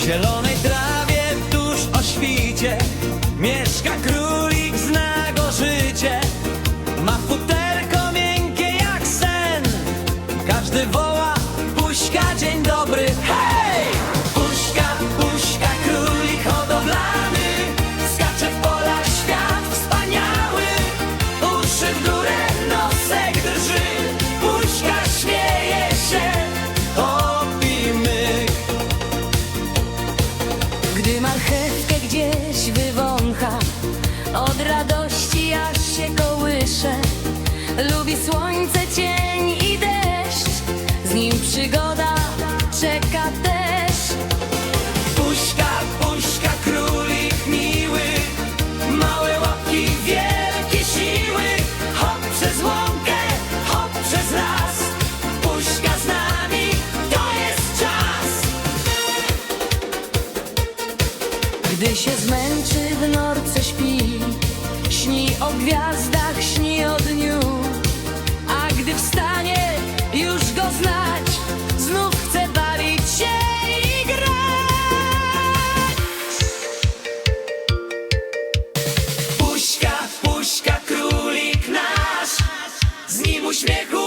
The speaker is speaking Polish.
W zielonej trawie tuż o świcie Mieszka królik, zna go życie. Ma futerko miękkie jak sen. Każdy woła, puśka, dzień dobry, hej! Puśka, puśka, królik hodowlany. Skacze w polach świat wspaniały. Uszy w górę marchewkę gdzieś wywącha Od radości aż się kołysze. Lubi słońce, cień i deszcz Z nim przygoda czeka też Gdy się zmęczy, w norce śpi. Śni o gwiazdach, śni o dniu. A gdy wstanie, już go znać. Znów chce bawić się i grać. Puśka, puśka, królik nasz. Z nim uśmiechu